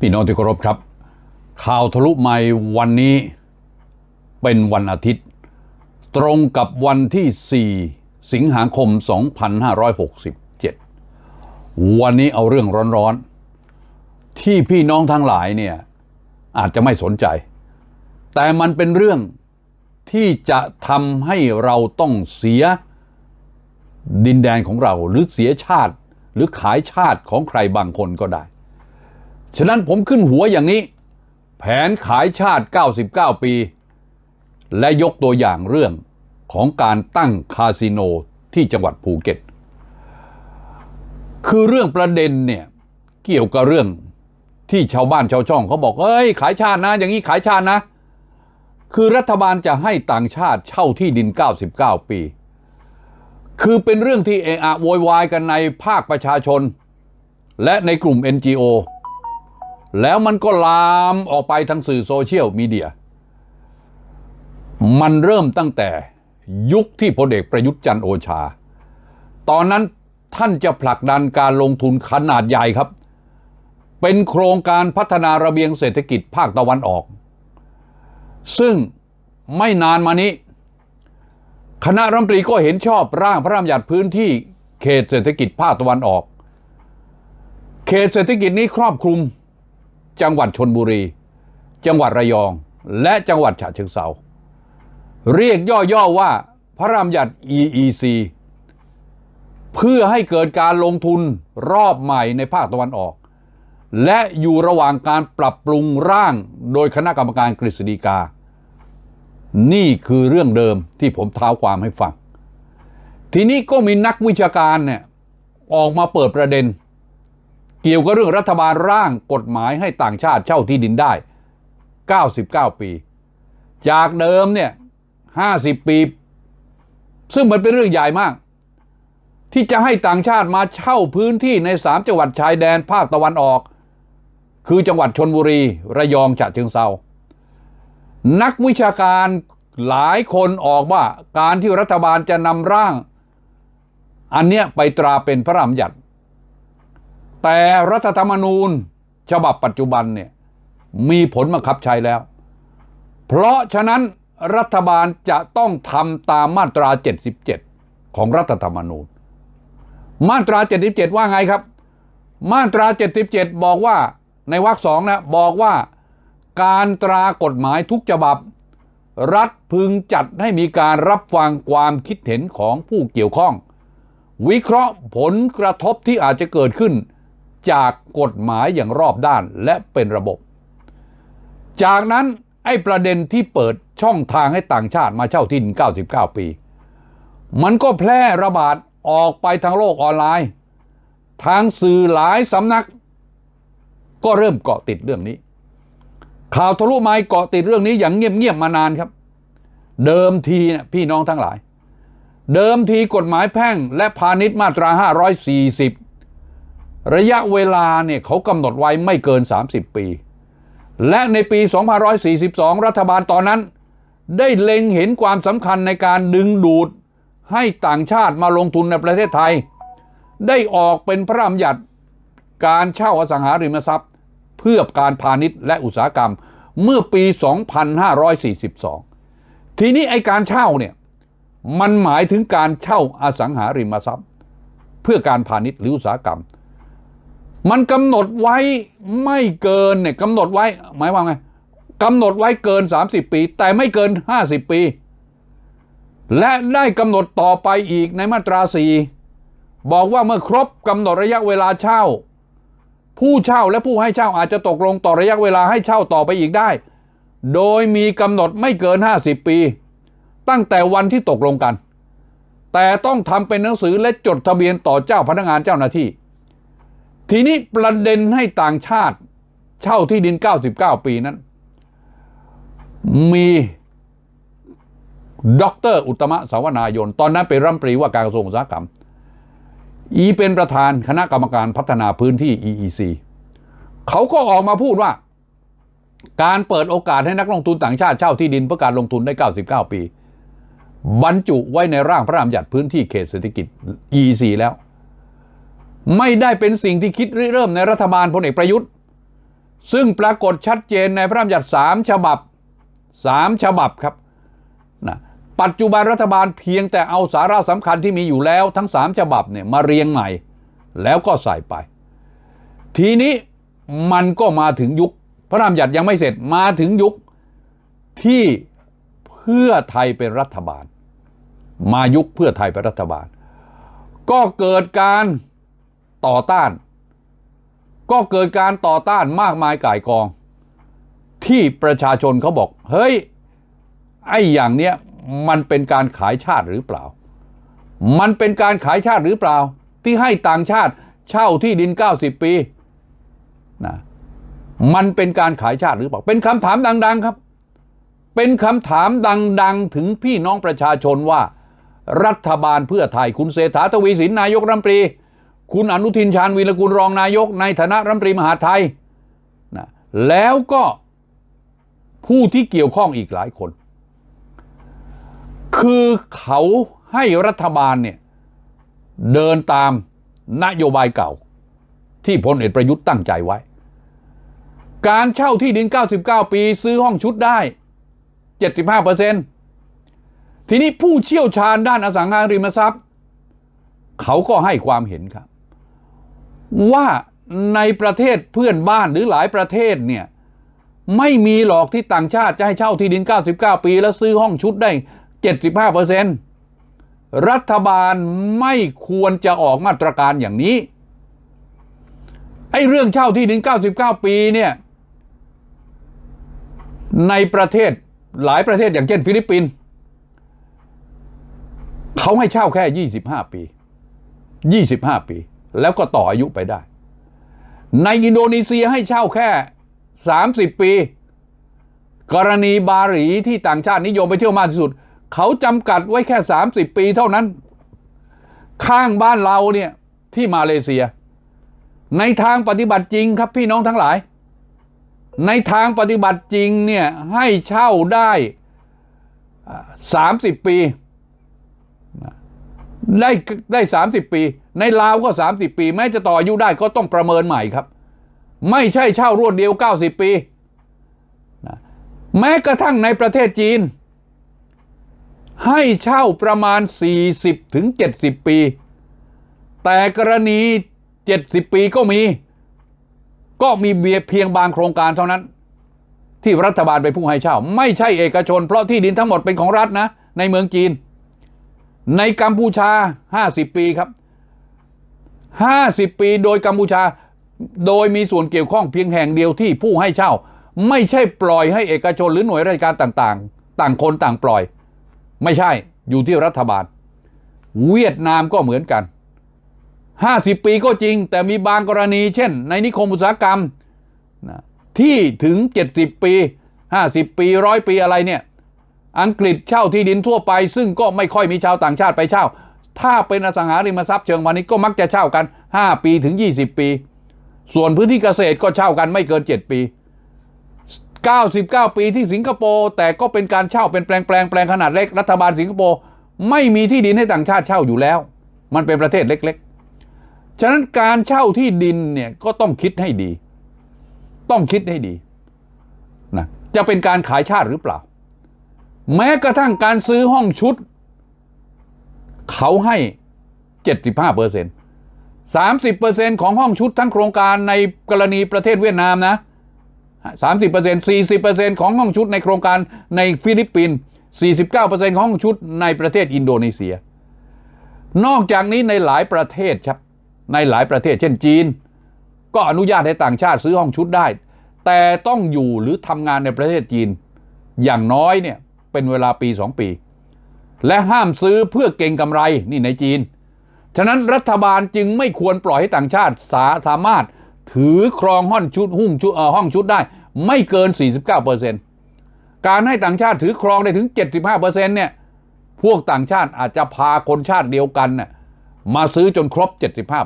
พี่น้องที่เคารพครับ ข่าวทะลุใหม่วันนี้เป็นวันอาทิตย์ ตรงกับวันที่ 4 สิงหาคม 2567 วันนี้เอาเรื่องร้อนๆ ที่พี่น้องทั้งหลายเนี่ยอาจจะไม่สนใจ แต่มันเป็นเรื่องที่จะทำให้เราต้องเสียดินแดนของเรา หรือเสียชาติหรือขายชาติของใครบางคนก็ได้ ฉะนั้นผมขึ้นหัวอย่างนี้ แผนขายชาติ 99 ปี และยกตัวอย่างเรื่องของการตั้งคาสิโนที่จังหวัดภูเก็ต คือเรื่องประเด็นเนี่ยเกี่ยวกับเรื่องที่ชาวบ้านชาวช่องเขาบอก เอ้ย ขายชาตินะ อย่างนี้ขายชาตินะ คือรัฐบาลจะให้ต่างชาติเช่าที่ดิน 99 ปี คือเป็นเรื่องที่เอะอะโวยวายกันในภาคประชาชน และในกลุ่ม NGO แล้วมันก็ลามออกไปทางสื่อโซเชียลมีเดีย มันเริ่มตั้งแต่ยุคที่พลเอกประยุทธ์จันโอชา ตอนนั้นท่านจะผลักดันการลงทุนขนาดใหญ่ครับ เป็นโครงการพัฒนาระเบียงเศรษฐกิจภาคตะวันออก ซึ่งไม่นานมานี้ คณะรัฐมนตรีก็เห็นชอบร่างพระราชบัญญัติพื้นที่เขตเศรษฐกิจภาคตะวันออก เขตเศรษฐกิจนี้ครอบคลุม จังหวัดชนบุรี จังหวัดระยอง และจังหวัดฉะเชิงเทราเรียกย่อๆว่าพระรามยัติ EEC เพื่อให้เกิดการลงทุนรอบใหม่ในภาคตะวันออก และอยู่ระหว่างการปรับปรุงร่างโดยคณะกรรมการกฤษฎีกา นี่คือเรื่องเดิมที่ผมเท้าความให้ฟัง ทีนี้ก็มีนักวิชาการเนี่ยออกมาเปิดประเด็น เกี่ยวกับเรื่องรัฐบาลร่างกฎหมายให้ต่างชาติเช่าที่ดินได้ 99 ปี จากเดิมเนี่ย 50 ปี ซึ่งมันเป็นเรื่องใหญ่มาก ที่จะให้ต่างชาติมาเช่าพื้นที่ใน 3 จังหวัดชายแดนภาคตะวันออก คือจังหวัดชนบุรี ระยองฉะเชิงเซานักวิชาการหลายคนออกว่าการที่รัฐบาลจะนำร่าง อันเนี้ยไปตราเป็นพระรามยัติ แต่รัฐธรรมนูญฉบับปัจจุบันเนี่ยมีผลบังคับใช้แล้ว เพราะฉะนั้นรัฐบาลจะต้องทำตามมาตรา 77 ของรัฐธรรมนูญ มาตรา 77 ว่าไงครับ มาตรา 77 บอกว่าในวรรคสองนะบอกว่าการตรากฎหมายทุกฉบับ รัฐพึงจัดให้มีการรับฟังความคิดเห็นของผู้เกี่ยวข้อง วิเคราะห์ผลกระทบที่อาจจะเกิดขึ้น จากกฎหมายอย่างรอบด้านและเป็นระบบ จากนั้นไอ้ประเด็นที่เปิดช่องทางให้ต่างชาติมาเช่าที่ดิน99 ปี มันก็แพร่ระบาดออกไปทางโลกออนไลน์ ทางสื่อหลายสำนัก ก็เริ่มเกาะติดเรื่องนี้ ข่าวทะลุไม้เกาะติดเรื่องนี้อย่างเงียบๆมานานครับ เดิมทีนะพี่น้องทั้งหลาย เดิมทีกฎหมายแพ่งและพาณิชย์มาตรา 540 ระยะเวลาเนี่ยเขากำหนดไว้ไม่เกิน 30 ปี และในปี 2542 รัฐบาลตอนนั้น ได้เล็งเห็นความสำคัญในการดึงดูดให้ต่างชาติมาลงทุนในประเทศไทย ได้ออกเป็นพระราชบัญญัติการเช่าอสังหาริมทรัพย์ เพื่อการพาณิชย์และอุตสาหกรรมเมื่อปี 2542 ทีนี้ไอการเช่าเนี่ยมันหมายถึงการเช่าอสังหาริมทรัพย์ เพื่อการพาณิชย์หรืออุตสาหกรรม มันกำหนดไว้ไม่เกินเนี่ยกำหนดไว้หมายว่าไงกำหนดไว้เกิน 30 ปี แต่ไม่เกิน 50 ปี และได้กำหนดต่อไปอีกในมาตราสี่บอกว่าเมื่อครบกำหนดระยะเวลาเช่า ผู้เช่าและผู้ให้เช่าอาจจะตกลงต่อระยะเวลาให้เช่าต่อไปอีกได้ โดยมีกำหนดไม่เกิน 50 ปี ตั้งแต่วันที่ตกลงกัน แต่ต้องทำเป็นหนังสือและจดทะเบียนต่อเจ้าพนักงานเจ้าหน้าที่ ทีนี้ประเด็นให้ต่างชาติเช่าที่ดิน 99 ปีนั้น มีด็อกเตอร์อุตมะสาวนายน ตอนนั้นเป็นรัฐมนตรีว่าการกระทรวงอุตสาหกรรม อีเป็นประธานคณะกรรมการพัฒนาพื้นที่ EEC เขาก็ออกมาพูดว่า การเปิดโอกาสให้นักลงทุนต่างชาติเช่าที่ดินเพื่อการลงทุนได้ 99 ปี บรรจุไว้ในร่างพระราชบัญญัติพื้นที่เขตเศรษฐกิจ EEC แล้ว ไม่ได้เป็นสิ่งที่คิดริเริ่มในรัฐบาลพลเอกประยุทธ์ ซึ่งปรากฏชัดเจนในพระราชบัญญัติสามฉบับสามฉบับครับนะปัจจุบันรัฐบาลเพียงแต่เอาสาระสำคัญที่มีอยู่แล้วทั้งสามฉบับเนี่ยมาเรียงใหม่ แล้วก็ใส่ไป ทีนี้มันก็มาถึงยุค พระรามหยัดยังไม่เสร็จมาถึงยุคที่เพื่อไทยเป็นรัฐบาล มายุคเพื่อไทยเป็นรัฐบาล ก็เกิดการ ต่อต้าน ก็เกิดการต่อต้านมากมายก่ายกอง ที่ประชาชนเขาบอก เฮ้ย ไอ้อย่างเนี้ยมันเป็นการขายชาติหรือเปล่า มันเป็นการขายชาติหรือเปล่า ที่ให้ต่างชาติเช่าที่ดิน 90 ปีนะมันเป็นการขายชาติหรือเปล่า เป็นคำถามดัง ๆครับ เป็นคำถามดัง ๆ ถึงพี่น้องประชาชนว่า รัฐบาลเพื่อไทยคุณเศรษฐาทวีสินนายกรัฐมนตรี คุณอนุทินชาญวีรกุลรองนายก ในฐานะรัฐมนตรีมหาไทยนะแล้วก็ผู้ที่เกี่ยวข้องอีกหลายคน คือเขาให้รัฐบาลเนี่ยเดินตามนโยบายเก่า ที่พลเอกประยุทธ์ตั้งใจไว้ การเช่าที่ดิน 99 ปีซื้อห้องชุดได้ 75%ทีนี้ผู้เชี่ยวชาญด้านอสังหาริมทรัพย์ เขาก็ให้ความเห็นครับ ว่าในประเทศเพื่อนบ้านหรือหลายประเทศเนี่ยไม่มีหรอกที่ต่างชาติจะให้เช่าที่ดิน 99 ปี แล้วซื้อห้องชุดได้ 75%รัฐบาลไม่ควรจะออกมาตรการอย่างนี้ ไอ้เรื่องเช่าที่ดิน 99 ปีเนี่ย ในประเทศหลายประเทศอย่างเช่นฟิลิปปินส์เขาให้เช่าแค่ 25 ปี 25 ปี แล้วก็ต่ออายุไปได้ ในอินโดนีเซียให้เช่าแค่ 30 ปี กรณีบาหลีที่ต่างชาตินิยมไปเที่ยวมากที่สุด เขาจำกัดไว้แค่ 30 ปีเท่านั้น ข้างบ้านเราเนี่ยที่มาเลเซีย ในทางปฏิบัติจริงครับพี่น้องทั้งหลาย ในทางปฏิบัติจริงเนี่ยให้เช่าได้สามสิบปีได้ได้สามสิบปี ในลาวก็สามสิบปี แม้จะต่ออายุได้ก็ต้องประเมินใหม่ครับ ไม่ใช่เช่ารวดเดียวเก้าสิบปีนะแม้กระทั่งในประเทศจีน ให้เช่าประมาณ 40ถึง70 ปี แต่กรณี 70 ปีก็มี ก็มีเบียเพียงบางโครงการเท่านั้น ที่รัฐบาลเป็นผู้ให้เช่า ไม่ใช่เอกชน เพราะที่ดินทั้งหมดเป็นของรัฐนะ ในเมืองจีน ในกัมพูชา 50 ปีครับ 50 ปีโดยกัมพูชา โดยมีส่วนเกี่ยวข้องเพียงแห่งเดียวที่ผู้ให้เช่า ไม่ใช่ปล่อยให้เอกชนหรือหน่วยราชการต่างๆ ต่างคนต่างปล่อย ไม่ใช่อยู่ที่รัฐบาล เวียดนามก็เหมือนกัน 50 ปีก็จริง แต่มีบางกรณี เช่น ในนิคมอุตสาหกรรมนะที่ถึง 70 ปี 50 ปีร้อยปีอะไรเนี่ย อังกฤษเช่าที่ดินทั่วไป ซึ่งก็ไม่ค่อยมีชาวต่างชาติไปเช่า ถ้าเป็นอสังหาริมทรัพย์เชิงพาณิชย์ก็มักจะเช่ากัน 5 ปีถึง 20 ปี ส่วนพื้นที่เกษตรก็เช่ากันไม่เกิน 7 ปี 99 ปีที่สิงคโปร์แต่ก็เป็นการเช่าเป็นแปลงแปลงแปลงขนาดเล็กรัฐบาลสิงคโปร์ไม่มีที่ดินให้ต่างชาติเช่าอยู่แล้ว มันเป็นประเทศเล็กๆ ฉะนั้นการเช่าที่ดินเนี่ยก็ต้องคิดให้ดี ต้องคิดให้ดีนะจะเป็นการขายชาติหรือเปล่า แม้กระทั่งการซื้อห้องชุด เขาให้ 75เปอร์เซ็นต์30เปอร์เซ็นต์ของห้องชุดทั้งโครงการในกรณีประเทศเวียดนามนะ30เปอร์เซ็นต์40เปอร์เซ็นต์ของห้องชุดในโครงการในฟิลิปปินส์49เปอร์เซ็นต์ของห้องชุดในประเทศอินโดนีเซีย นอกจากนี้ในหลายประเทศครับในหลายประเทศเช่นจีน ก็อนุญาตให้ต่างชาติซื้อห้องชุดได้ แต่ต้องอยู่หรือทำงานในประเทศจีน อย่างน้อยเนี่ยเป็นเวลาปี2ปี และห้ามซื้อเพื่อเก่งกำไรนี่ในจีน ฉะนั้นรัฐบาลจึงไม่ควรปล่อยให้ต่างชาติสาสามารถถือครองห้องชุดหุ้งชุดห้องชุดได้ ไม่เกิน 49%การให้ต่างชาติถือครองได้ถึง 75%เนี่ยพวกต่างชาติอาจจะพาคนชาติเดียวกันน่ะมาซื้อจนครบ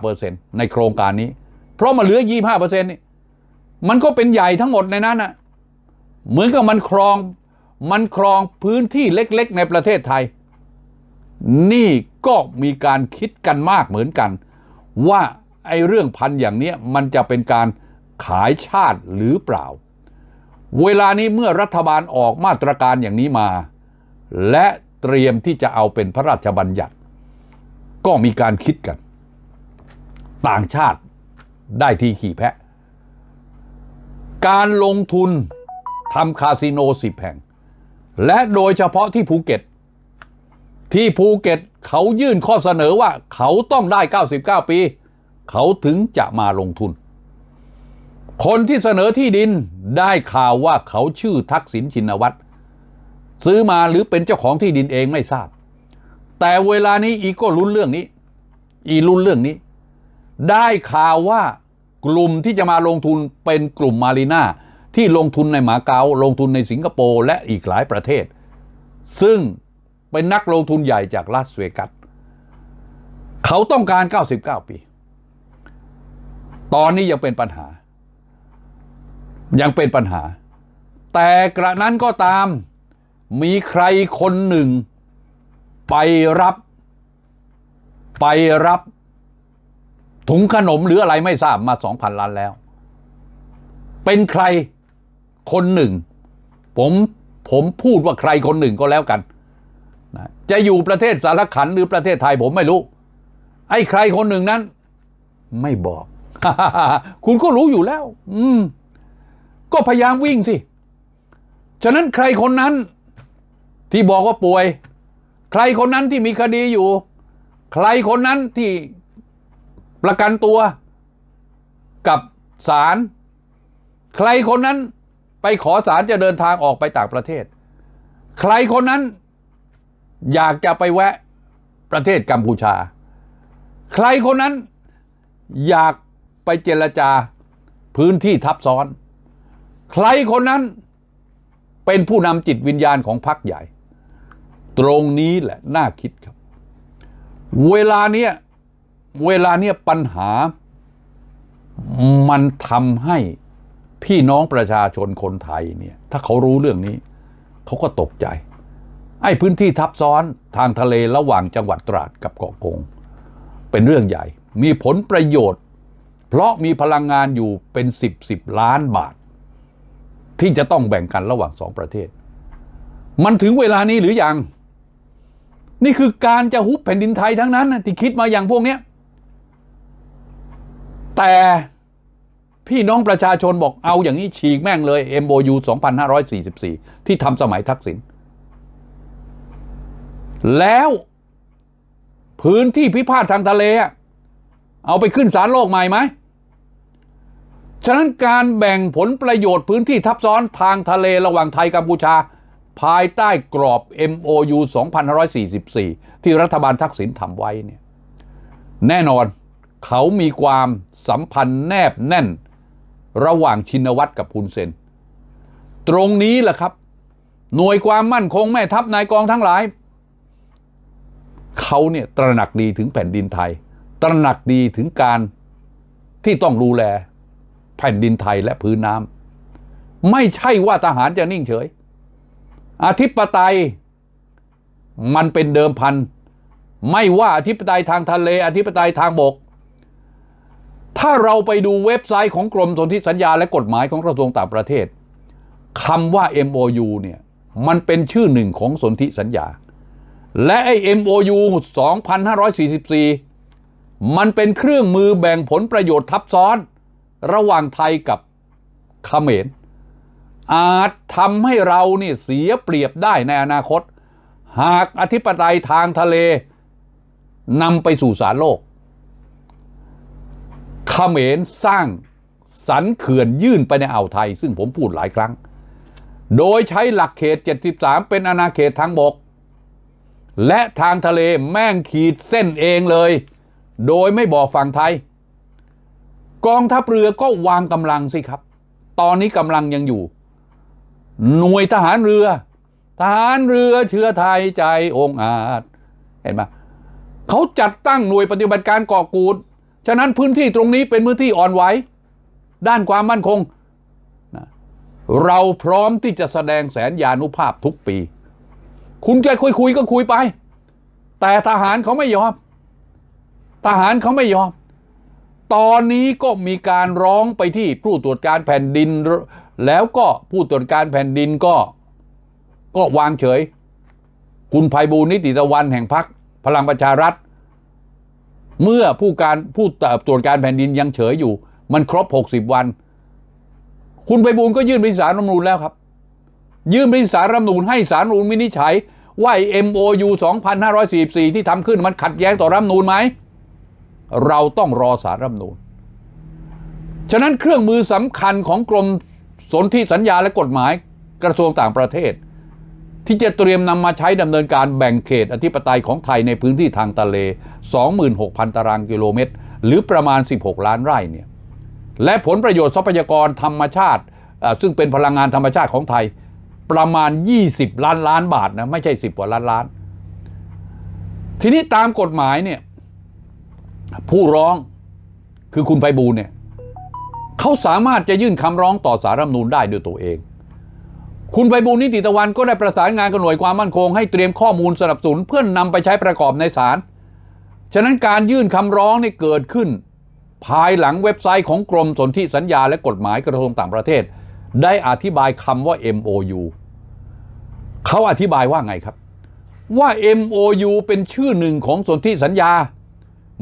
75%ในโครงการนี้ เพราะมันเหลือ 25%นี่มันก็เป็นใหญ่ทั้งหมดในนั้นน่ะเหมือนกับมันครองมันครองพื้นที่เล็ก ๆ ในประเทศไทย นี่ก็มีการคิดกันมากเหมือนกัน ว่าไอ้เรื่องพันอย่างเนี้ยมันจะเป็นการขายชาติหรือเปล่า เวลานี้เมื่อรัฐบาลออกมาตรการอย่างนี้มา และเตรียมที่จะเอาเป็นพระราชบัญญัติ ก็มีการคิดกัน ต่างชาติได้ทีขี่แพะ การลงทุนทำคาสิโนสิบแห่ง และโดยเฉพาะที่ภูเก็ต ที่ภูเก็ตเขายื่นข้อเสนอว่าเขาต้องได้ 99 ปี เขาถึงจะมาลงทุน คนที่เสนอที่ดินได้ข่าวว่าเขาชื่อทักษิณชินวัตรซื้อมาหรือเป็นเจ้าของที่ดินเองไม่ทราบ แต่เวลานี้อีก็ลุ้นเรื่องนี้ อีลุ้นเรื่องนี้ ได้ข่าวว่ากลุ่มที่จะมาลงทุนเป็นกลุ่มมารีนาที่ลงทุนในหมาเกาลงทุนในสิงคโปร์และอีกหลายประเทศ ซึ่ง เป็นนักลงทุนใหญ่จากลาสเวกัสเขาต้องการ 99 ปี ตอนนี้ยังเป็นปัญหา ยังเป็นปัญหา แต่กระนั้นก็ตามมีใครคนหนึ่ง ไปรับ ไปรับถุงขนมหรืออะไรไม่ทราบมา 2,000 ล้านแล้ว เป็นใครคนหนึ่ง ผมผมพูดว่าใครคนหนึ่งก็แล้วกัน จะอยู่ประเทศสารขันหรือประเทศไทยผมไม่รู้ ไอ้ใครคนหนึ่งนั้น ไม่บอก คุณก็รู้อยู่แล้ว อืม ก็พยายามวิ่งสิ ฉะนั้นใครคนนั้น ที่บอกว่าป่วย ใครคนนั้นที่มีคดีอยู่ ใครคนนั้นที่ประกันตัว กับศาลใครคนนั้นไปขอศาลจะเดินทางออกไปต่างประเทศ ใครคนนั้น อยากจะไปแวะประเทศกัมพูชา ใครคนนั้นอยากไปเจรจาพื้นที่ทับซ้อน ใครคนนั้นเป็นผู้นำจิตวิญญาณของพรรคใหญ่ ตรงนี้แหละน่าคิดครับ เวลาเนี้ยเวลาเนี้ยปัญหา มันทำให้พี่น้องประชาชนคนไทยเนี่ย ถ้าเขารู้เรื่องนี้ เขาก็ตกใจ ไอ้พื้นที่ทับซ้อนทางทะเลระหว่างจังหวัดตราดกับเกาะกง เป็นเรื่องใหญ่ มีผลประโยชน์ เพราะมีพลังงานอยู่เป็นสิบสิบล้านบาท ที่จะต้องแบ่งกันระหว่างสองประเทศ มันถึงเวลานี้หรือยัง นี่คือการจะฮุบแผ่นดินไทยทั้งนั้นที่คิดมาอย่างพวกเนี้ยแต่พี่น้องประชาชนบอกเอาอย่างนี้ฉีกแม่งเลย MOU 2544 ที่ทำสมัยทักษิณ แล้วพื้นที่พิพาททางทะเล เอาไปขึ้นศาลโลกใหม่ไหม ฉะนั้นการแบ่งผลประโยชน์พื้นที่ทับซ้อนทางทะเลระหว่างไทยกัมพูชา ภายใต้กรอบ MOU 2544 ที่รัฐบาลทักษิณทำไว้เนี่ย แน่นอนเขามีความสัมพันธ์แนบแน่น ระหว่างชินวัตรกับพุนเซน ตรงนี้แหละครับ หน่วยความมั่นคงแม่ทัพนายกองทั้งหลาย เขาเนี่ยตระหนักดีถึงแผ่นดินไทย ตระหนักดีถึงการที่ต้องดูแลแผ่นดินไทยและพื้นน้ำไม่ใช่ว่าทหารจะนิ่งเฉย อธิปไตยมันเป็นเดิมพัน ไม่ว่าอธิปไตยทางทะเล อธิปไตยทางบก ถ้าเราไปดูเว็บไซต์ของกรมสนธิสัญญาและกฎหมายของกระทรวงต่างประเทศคำว่า MOU เนี่ยมันเป็นชื่อหนึ่งของสนธิสัญญา และไอ้ MOU 2544 มันเป็นเครื่องมือแบ่งผลประโยชน์ทับซ้อน ระหว่างไทยกับเขมร อาจทำให้เราเนี่ยเสียเปรียบได้ในอนาคต หากอธิปไตยทางทะเลนำไปสู่สารโลกเขมรสร้างสันเขื่อนยื่นไปในอ่าวไทย ซึ่งผมพูดหลายครั้ง โดยใช้หลักเขต 73 เป็นอาณาเขตทางบก และทางทะเลแม่งขีดเส้นเองเลย โดยไม่บอกฝั่งไทย กองทัพเรือก็วางกำลังสิครับ ตอนนี้กำลังยังอยู่ หน่วยทหารเรือ ทหารเรือเชื้อไทยใจองอาจ เห็นไหมเขาจัดตั้งหน่วยปฏิบัติการเกาะกูด ฉะนั้นพื้นที่ตรงนี้เป็นพื้นที่อ่อนไหว ด้านความมั่นคง เราพร้อมที่จะแสดงแสนยานุภาพทุกปี คุณจะคุยคุยก็คุยไป แต่ทหารเขาไม่ยอม ทหารเขาไม่ยอม ตอนนี้ก็มีการร้องไปที่ผู้ตรวจการแผ่นดิน แล้วก็ผู้ตรวจการแผ่นดินก็ ก็วางเฉย คุณภัยบูลย์นิติตะวันแห่งพรรคพลังประชารัฐ เมื่อผู้การผู้ตรวจการแผ่นดินยังเฉยอยู่ มันครบ 60 วัน คุณภัยบูลย์ก็ยื่นไปศาลรัฐมนูญแล้วครับ ยื่นไปศาลรัฐธรรมนูญให้ศารัฐมนูญวินิจฉัย ว่า MOU 2544 ที่ทำขึ้นมันขัดแย้งต่อรัฐมนูญไหม เราต้องรอสารรัฐมนูญฉะนั้นเครื่องมือสำคัญของกรมสนธิสัญญาและกฎหมายกระทรวงต่างประเทศ ที่จะเตรียมนำมาใช้ดำเนินการแบ่งเขตอธิปไตยของไทยในพื้นที่ทางทะเล 26,000 ตารางกิโลเมตร หรือประมาณ 16 ล้านไร่เนี่ยและผลประโยชน์ทรัพยากรธรรมชาติ ซึ่งเป็นพลังงานธรรมชาติของไทย ประมาณ 20 ล้านล้านบาทนะไม่ใช่ 10กว่าล้านล้าน ทีนี้ตามกฎหมายเนี่ยผู้ร้องคือคุณไพบูลเนี่ยเขาสามารถจะยื่นคำร้องต่อสารรัฐมนูญได้ด้วยตัวเอง คุณไพบูลนิติตะวันก็ได้ประสานงานกับหน่วยความมั่นคง ให้เตรียมข้อมูลสนับสนุนเพื่อนนำไปใช้ประกอบในศาลฉะนั้นการยื่นคำร้องนี่เกิดขึ้น ภายหลังเว็บไซต์ของกรมสนธิสัญญาและกฎหมายกระทรวงต่างประเทศ ได้อธิบายคำว่า MOU เขาอธิบายว่าไงครับ ว่า MOU เป็นชื่อหนึ่งของสนธิสัญญา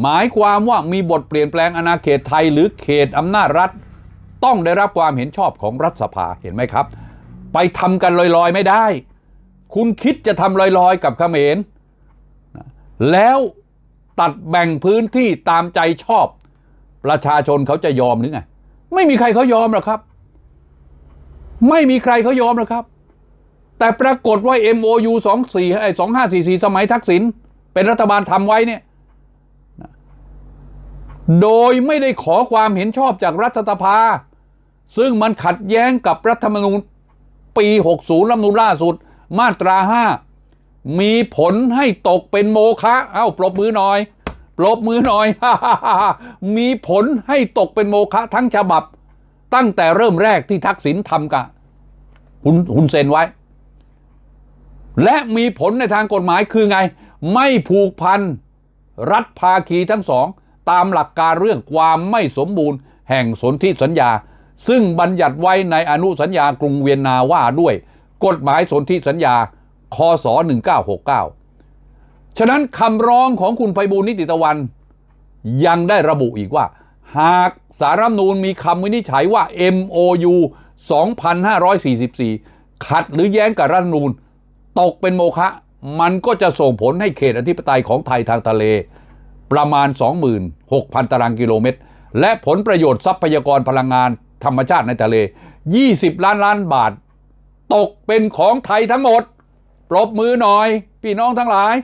หมายความว่ามีบทเปลี่ยนแปลงอาณาเขตไทย หรือเขตอำนาจรัฐ ต้องได้รับความเห็นชอบของรัฐสภาเห็นไหมครับ ไปทำกันลอยๆไม่ได้ คุณคิดจะทำลอยๆ กับเขมรแล้วตัดแบ่งพื้นที่ตามใจชอบ ประชาชนเขาจะยอมหรือไง ไม่มีใครเขายอมหรอกครับ ไม่มีใครเขายอมหรอกครับ แต่ปรากฏว่า MOU 24ไอ้2544 สมัยทักษิณเป็นรัฐบาลทำไว้เนี่ยโดยไม่ได้ขอความเห็นชอบจากรัฐสภา ซึ่งมันขัดแย้งกับรัฐธรรมนูญปี 60 รัฐมนูญล่าสุด มาตรา 5 มีผลให้ตกเป็นโมฆะเอ้าปรบมือหน่อยปรบมือหน่อย มีผลให้ตกเป็นโมฆะทั้งฉบับ ตั้งแต่เริ่มแรกที่ทักษิณทำกับหุนหุนเซนไว้ และมีผลในทางกฎหมายคือไง ไม่ผูกพัน รัฐภาคีทั้งสอง ตามหลักการเรื่องความไม่สมบูรณ์ แห่งสนธิสัญญา ซึ่งบัญญัติไว้ในอนุสัญญากรุงเวียนนาว่าด้วย กฎหมายสนธิสัญญาคศ1969 ฉะนั้นคำร้องของคุณไพบูลนิติตะวัน ยังได้ระบุอีกว่า หากสารรัฐมนูญมีคำวินิจฉัยว่า MOU 2544 ขัดหรือแย้งกับรัฐมนูญ ตกเป็นโมฆะมันก็จะส่งผลให้เขตอธิปไตยของไทยทางทะเล ประมาณ 26,000 ตารางกิโลเมตร และผลประโยชน์ทรัพยากรพลังงานธรรมชาติในทะเล 20 ล้านล้านบาท ตกเป็นของไทยทั้งหมด ปรบมือหน่อย พี่น้องทั้งหลาย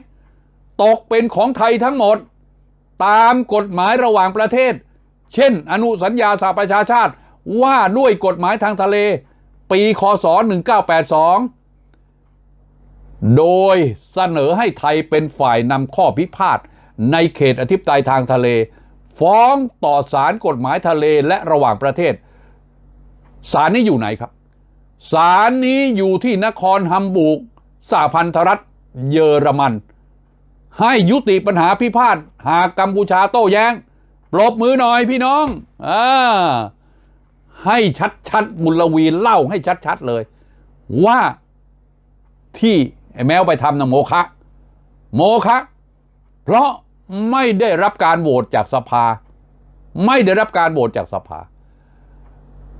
ตกเป็นของไทยทั้งหมด ตามกฎหมายระหว่างประเทศ เช่น อนุสัญญาสหประชาชาติว่าด้วยกฎหมายทางทะเล ปีคศ1982 โดยเสนอให้ไทยเป็นฝ่ายนำข้อพิพาทในเขตอธิปไตยทางทะเล ฟ้องต่อศาลกฎหมายทะเลและระหว่างประเทศศาลนี้อยู่ไหนครับศาลนี้อยู่ที่นครฮัมบูร์กสหพันธรัฐเยอรมัน ให้ยุติปัญหาพิพาทหากกัมพูชาโต้แย้งปรบมือหน่อยพี่น้องอ่าให้ชัดๆบุลวีเล่าให้ชัดๆเลย ว่าที่ ไอ้แมวไปทำนะโมคะโมคะเพราะไม่ได้รับการโหวตจากสภา ไม่ได้รับการโหวตจากสภา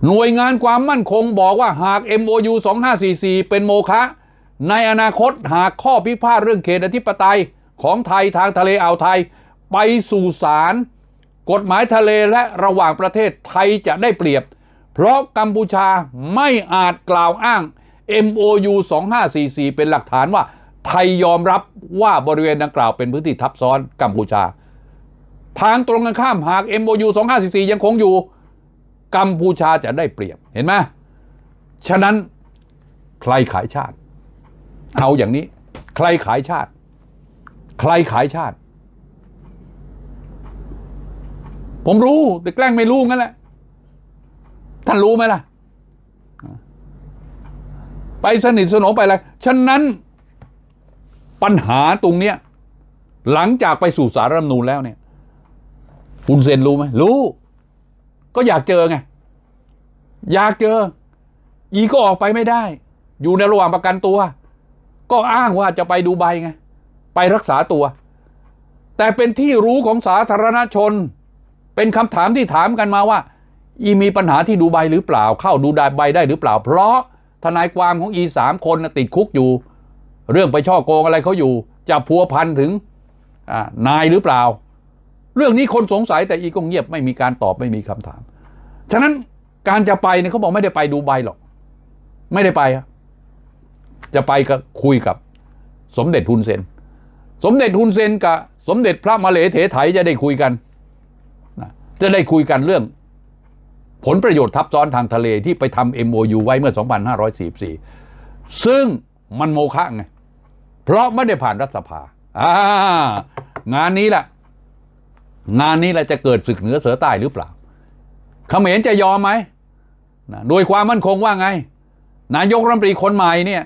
หน่วยงานความมั่นคงบอกว่าหาก MOU 2544 เป็นโมฆะในอนาคตหากข้อพิพาทเรื่องเขตอธิปไตยของไทยทางทะเลอ่าวไทย ไปสู่ศาลกฎหมายทะเลและระหว่างประเทศไทยจะได้เปรียบ เพราะกัมพูชาไม่อาจกล่าวอ้าง MOU 2544 เป็นหลักฐานว่าไทยยอมรับว่าบริเวณดังกล่าวเป็นพื้นที่ทับซ้อนกัมพูชา ทางตรงกันข้ามหาก MOU 2544 ยังคงอยู่ กัมพูชาจะได้เปรียบเห็นไหมฉะนั้นใครขายชาติ เอาอย่างนี้ ใครขายชาติ ใครขายชาติ ผมรู้แต่แกล้งไม่รู้งั้นแหละท่านรู้ไหมล่ะ ไปสนิทสนมไปอะไรฉะนั้นปัญหาตรงเนี้ยหลังจากไปสู่สารรัฐธรรมนูญแล้วเนี่ยคุณเซนรู้ไหมรู้ ก็อยากเจอไง อยากเจอ อีก็ออกไปไม่ได้ อยู่ในระหว่างประกันตัว ก็อ้างว่าจะไปดูใบไง ไปรักษาตัว แต่เป็นที่รู้ของสาธารณชน เป็นคำถามที่ถามกันมาว่า อีมีปัญหาที่ดูใบหรือเปล่า เข้าดูดใบได้หรือเปล่า เพราะ ทนายความของอีสามคนนะติดคุกอยู่ เรื่องไปช่อโกงอะไรเขาอยู่ จะพัวพันถึงนายหรือเปล่า เรื่องนี้คนสงสัยแต่อีก็เงียบไม่มีการตอบไม่มีคำถาม ฉะนั้นการจะไปเนี่ยเขาบอกไม่ได้ไปดูใบหรอก ไม่ได้ไปจะไปก็คุยกับสมเด็จฮุนเซน สมเด็จฮุนเซนกับสมเด็จพระมาเลเถไถจะได้คุยกันจะได้คุยกันเรื่อง ผลประโยชน์ทับซ้อนทางทะเลที่ไปทำ MOU ไว้เมื่อ 2544 ซึ่งมันโมฆะไง เพราะไม่ได้ผ่านรัฐสภาอ่างานนี้แหละงานนี้แหละจะเกิดศึกเหนือเสือใต้หรือเปล่าเขมรจะยอมไหมนะโดยความมั่นคงว่าไง นายกรัฐมนตรีคนใหม่เนี่ย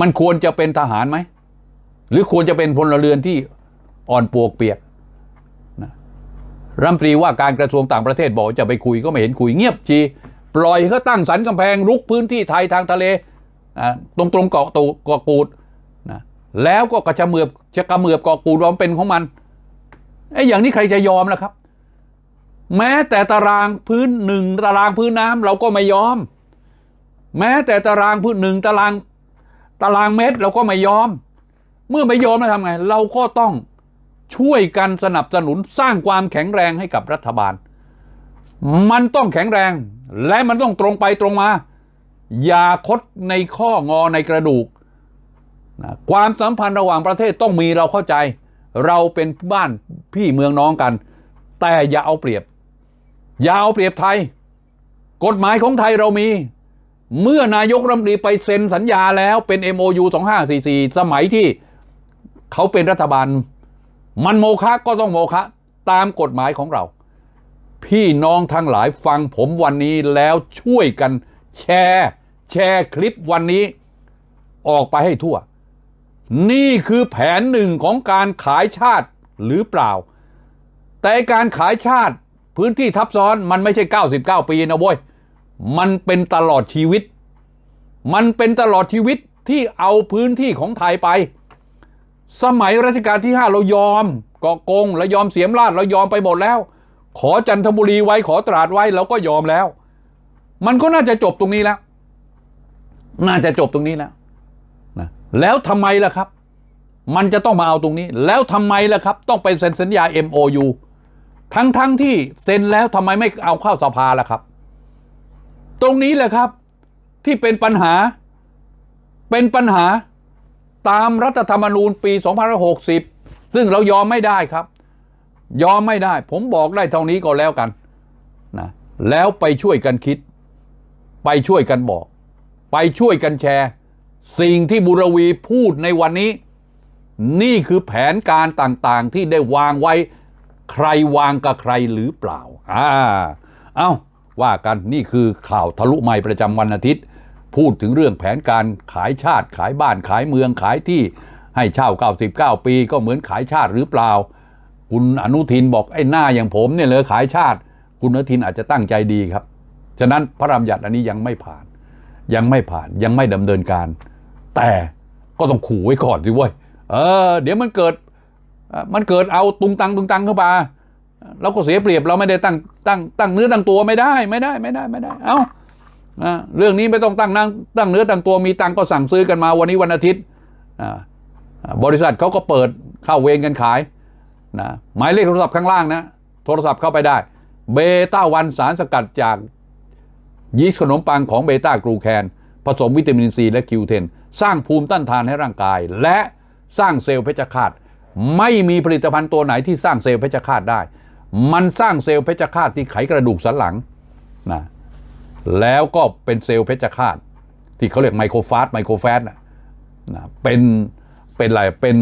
มันควรจะเป็นทหารไหม หรือควรจะเป็นพลเรือนที่อ่อนปวกเปียก รัฐมนตรีว่าการกระทรวงต่างประเทศบอกจะไปคุยก็ไม่เห็นคุยเงียบจีปล่อยเขาตั้งสันกำแพงรุกพื้นที่ไทยทางทะเลตรงตรงๆเกาะตูเกาะกูดนะแล้วก็กระชเมือบจะกระเมือบเกาะกูดว่ามันเป็นของมันไอ้อย่างนี้ใครจะยอมล่ะครับ แม้แต่ตารางพื้นหนึ่งตารางพื้นน้ำเราก็ไม่ยอม แม้แต่ตารางพื้นหนึ่งตารางตารางเมตรเราก็ไม่ยอม เมื่อไม่ยอมแล้วทำไง เราก็ต้อง ช่วยกันสนับสนุนสร้างความแข็งแรงให้กับรัฐบาล มันต้องแข็งแรง และมันต้องตรงไปตรงมา อย่าคดในข้องอในกระดูกนะความสัมพันธ์ระหว่างประเทศต้องมีเราเข้าใจ เราเป็นบ้านพี่เมืองน้องกัน แต่อย่าเอาเปรียบ อย่าเอาเปรียบไทย กฎหมายของไทยเรามี เมื่อนายกรัฐมนตรีไปเซ็นสัญญาแล้วเป็น MOU 2544 สมัยที่เขาเป็นรัฐบาล มันโมฆะก็ต้องโมฆะตามกฎหมายของเรา พี่น้องทั้งหลายฟังผมวันนี้แล้วช่วยกันแชร์ แชร์คลิปวันนี้ ออกไปให้ทั่ว นี่คือแผนหนึ่งของการขายชาติหรือเปล่า แต่การขายชาติพื้นที่ทับซ้อนมันไม่ใช่ 99 ปีนะเว้ย มันเป็นตลอดชีวิต มันเป็นตลอดชีวิตที่เอาพื้นที่ของไทยไป สมัยรัชกาลที่ 5 เรายอมกาะกงเรายอมเสียมราชเรายอมไปหมดแล้ว ขอจันทบุรีไว้ขอตราดไว้เราก็ยอมแล้ว มันก็น่าจะจบตรงนี้แล้ว น่าจะจบตรงนี้แล้วนะแล้วทำไมล่ะครับ มันจะต้องมาเอาตรงนี้ แล้วทำไมล่ะครับ ต้องไปเซ็นสัญญา MOU ทั้งทั้งที่เซ็นแล้วทำไมไม่เอาเข้าสภาล่ะครับ ตรงนี้แหละครับ ที่เป็นปัญหาเป็นปัญหา ตามรัฐธรรมนูญปี 2560 ซึ่งเรายอมไม่ได้ครับ ยอมไม่ได้ ผมบอกได้เท่านี้ก็แล้วกันนะแล้วไปช่วยกันคิด ไปช่วยกันบอก ไปช่วยกันแชร์ สิ่งที่บุรวีพูดในวันนี้ นี่คือแผนการต่างๆ ที่ได้วางไว้ใครวางกับใครหรือเปล่าอ่าเอ้าว่ากันนี่คือข่าวทะลุไม้ประจำวันอาทิตย์ พูดถึงเรื่องแผนการขายชาติขายบ้านขายเมืองขายที่ให้เช่า 99 ปี ก็เหมือนขายชาติหรือเปล่า คุณอนุทินบอกไอ้หน้าอย่างผมเนี่ยเลยขายชาติ คุณอนุทินอาจจะตั้งใจดีครับ ฉะนั้นพระรามยัติอันนี้ยังไม่ผ่าน ยังไม่ผ่านยังไม่ดำเนินการ แต่ก็ต้องขู่ไว้ก่อนสิเว้ยเออ เดี๋ยวมันเกิดมันเกิดเอาตุงตังตุงตังเข้ามาเราก็เสียเปรียบเราไม่ได้ตั้งตั้งตั้งเนื้อตั้งตัวไม่ได้ไม่ได้ไม่ได้ไม่ได้ เอ้า อ่าเรื่องนี้ไม่ต้องตั้งนั่งตั้งเนื้อตั้งตัวมีตังก็สั่งซื้อกันมาวันนี้วันอาทิตย์บริษัทเขาก็เปิดเข้าเวรกันขายนะหมายเลขโทรศัพท์ข้างล่างนะ โทรศัพท์เข้าไปได้ เบต้าวันสารสกัดจากยีสต์ขนมปังของเบต้ากรูแคน ผสมวิตามินซีและคิวเทนสร้างภูมิต้านทานให้ร่างกาย และสร้างเซลล์เพชฌฆาตไม่มีผลิตภัณฑ์ตัวไหนที่สร้างเซลล์เพชฌฆาตได้ มันสร้างเซลล์เพชฌฆาตที่ไขกระดูกสันหลังนะ แล้วก็เป็นเซลล์เพชฌฆาต ที่เขาเรียกไมโครฟาสไมโครแฟสนะเป็นเป็นอะไรเป็น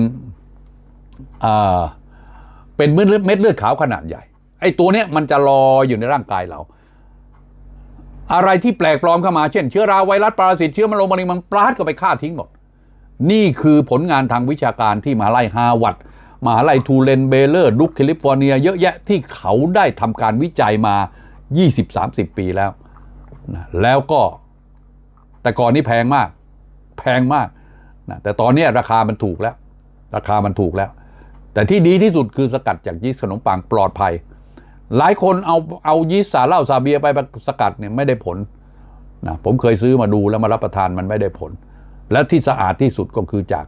อ่าเป็นเม็ดเลือดเม็ดเลือดขาวขนาดใหญ่ไอ้ตัวเนี้ยมันจะลอยอยู่ในร่างกายเรา อะไรที่แปลกปลอมเข้ามาเช่น เชื้อราไวรัสปรสิตเชื้อมะเร็งมะเร็งมันปลาดก็ไปฆ่าทิ้งหมด นี่คือผลงานทางวิชาการที่มหาลัยฮาวาร์ดมหาลัยทูเลนเบเลอร์ดุกแคลิฟอร์เนีย เยอะแยะที่เขาได้ทำการวิจัยมา 20-30 ปีแล้ว นะแล้วก็แต่ก่อนนี้แพงมาก แพงมากนะแต่ตอนนี้ราคามันถูกแล้ว ราคามันถูกแล้ว แต่ที่ดีที่สุดคือสกัดจากยีสต์ขนมปังปลอดภัย หลายคนเอาเอายีสต์สาเหล้าซาเบียไปสกัดเนี่ยไม่ได้ผลนะผมเคยซื้อมาดูแล้วมารับประทานมันไม่ได้ผล และที่สะอาดที่สุดก็คือจาก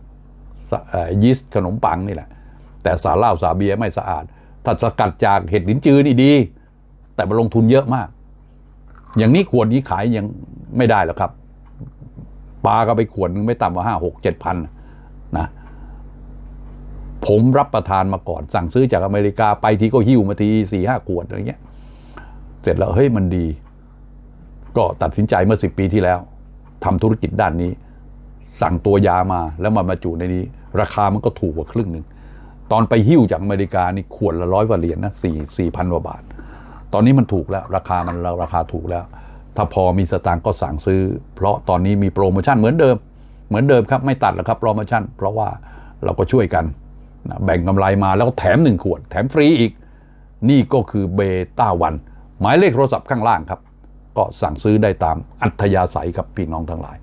ยีสต์ขนมปังนี่แหละ แต่สาเหล้าซาเบียไม่สะอาด ถ้าสกัดจากเห็ดลิ้นจือนี่ดี แต่มันลงทุนเยอะมาก อย่างนี้ขวดนี้ขายยังไม่ได้หรอกครับปลาก็ไปขวดนึงไม่ต่ำกว่าห้าหกเจ็ดพันนะผมรับประทานมาก่อน สั่งซื้อจากอเมริกาไปทีก็หิ้วมาทีสี่ห้าขวดอะไรเงี้ย เสร็จแล้วเฮ้ยมันดี ก็ตัดสินใจเมื่อสิบปีที่แล้วทำธุรกิจด้านนี้ สั่งตัวยามาแล้วมามาจุในนี้ ราคามันก็ถูกกว่าครึ่งหนึ่ง ตอนไปหิ้วจากอเมริกานี่ขวดละร้อยกว่าเหรียญนะสี่สี่พันกว่าบาท ตอนนี้มันถูกแล้ว ราคามันราคาถูกแล้ว ถ้าพอมีสตางค์ก็สั่งซื้อ เพราะตอนนี้มีโปรโมชั่นเหมือนเดิม เหมือนเดิมครับไม่ตัดแล้วครับโปรโมชั่น เพราะว่าเราก็ช่วยกันนะแบ่งกำไรมาแล้วก็แถมหนึ่งขวด แถมฟรีอีก นี่ก็คือเบต้าวันหมายเลขโทรศัพท์ข้างล่างครับ ก็สั่งซื้อได้ตามอัธยาศัยครับพี่น้องทั้งหลาย